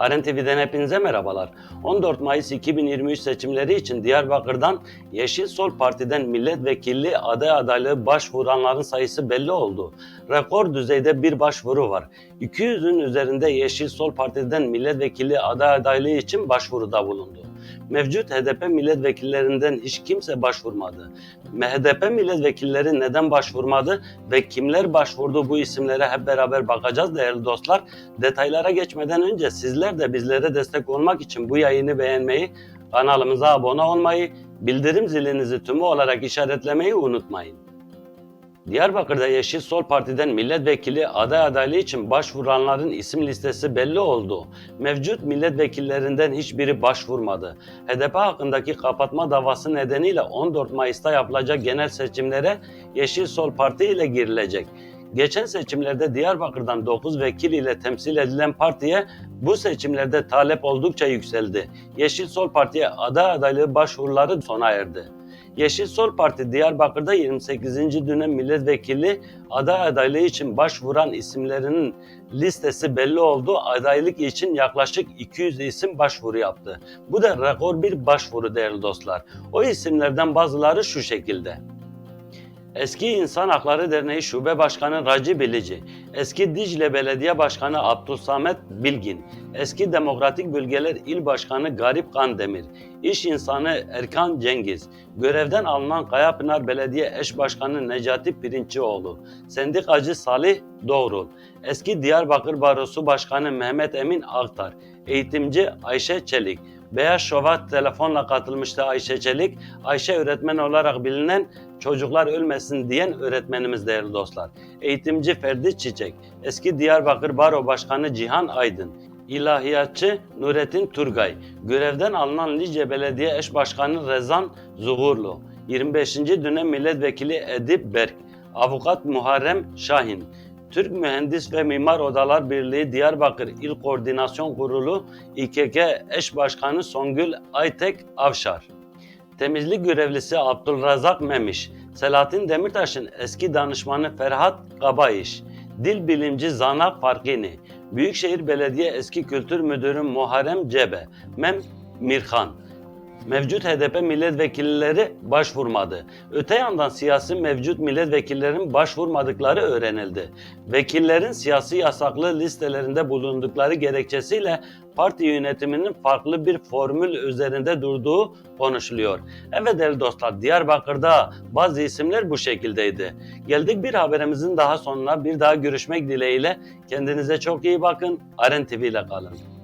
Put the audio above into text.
Aren TV'den hepinize merhabalar. 14 Mayıs 2023 seçimleri için Diyarbakır'dan Yeşil Sol Parti'den milletvekilliği aday adaylığı başvuranların sayısı belli oldu. Rekor düzeyde bir başvuru var. 200'ün üzerinde Yeşil Sol Parti'den milletvekilliği aday adaylığı için başvuruda bulundu. Mevcut HDP milletvekillerinden hiç kimse başvurmadı. HDP milletvekilleri neden başvurmadı ve kimler başvurdu bu isimlere hep beraber bakacağız değerli dostlar. Detaylara geçmeden önce sizler de bizlere destek olmak için bu yayını beğenmeyi, kanalımıza abone olmayı, bildirim zilinizi tümü olarak işaretlemeyi unutmayın. Diyarbakır'da Yeşil Sol Parti'den milletvekili aday adaylığı için başvuranların isim listesi belli oldu. Mevcut milletvekillerinden hiçbiri başvurmadı. HDP hakkındaki kapatma davası nedeniyle 14 Mayıs'ta yapılacak genel seçimlere Yeşil Sol Parti ile girilecek. Geçen seçimlerde Diyarbakır'dan 9 vekil ile temsil edilen partiye bu seçimlerde talep oldukça yükseldi. Yeşil Sol Parti'ye aday adaylığı başvuruları sona erdi. Yeşil Sol Parti Diyarbakır'da 28. dönem milletvekili aday adaylığı için başvuran isimlerinin listesi belli oldu. Adaylık için yaklaşık 200 isim başvuru yaptı. Bu da rekor bir başvuru değerli dostlar. O isimlerden bazıları şu şekilde. Eski İnsan Hakları Derneği Şube Başkanı Raci Bilici, eski Dicle Belediye Başkanı Abdülsamet Bilgin, eski Demokratik Bölgeler İl Başkanı Garip Kandemir, İş insanı Erkan Cengiz, görevden alınan Kayapınar Belediye Eş Başkanı Necati Pirinççioğlu, sendikacı Salih Doğrul, eski Diyarbakır Barosu Başkanı Mehmet Emin Aktar, eğitimci Ayşe Çelik, Beyaz Şov'a telefonla katılmıştı Ayşe Çelik. Ayşe öğretmen olarak bilinen çocuklar ölmesin diyen öğretmenimiz değerli dostlar. Eğitimci Ferdi Çiçek, eski Diyarbakır Baro Başkanı Cihan Aydın, İlahiyatçı Nurettin Turgay, görevden alınan Lice Belediye Eş Başkanı Rezan Zuhurlu, 25. dönem milletvekili Edip Berk, avukat Muharrem Şahin, Türk Mühendis ve Mimar Odalar Birliği Diyarbakır İl Koordinasyon Kurulu İKK Eş Başkanı Songül Aytek Avşar. Temizlik görevlisi Abdülrazak Memiş, Selahattin Demirtaş'ın eski danışmanı Ferhat Kabayiş, dil bilimci Zana Farkini, Büyükşehir Belediye Eski Kültür Müdürü Muharrem Cebe, Mem Mirhan, mevcut HDP milletvekilleri başvurmadı. Öte yandan siyasi mevcut milletvekillerin başvurmadıkları öğrenildi. Vekillerin siyasi yasaklı listelerinde bulundukları gerekçesiyle parti yönetiminin farklı bir formül üzerinde durduğu konuşuluyor. Evet değerli dostlar Diyarbakır'da bazı isimler bu şekildeydi. Geldik bir haberimizin daha sonuna bir daha görüşmek dileğiyle. Kendinize çok iyi bakın. Aren TV ile kalın.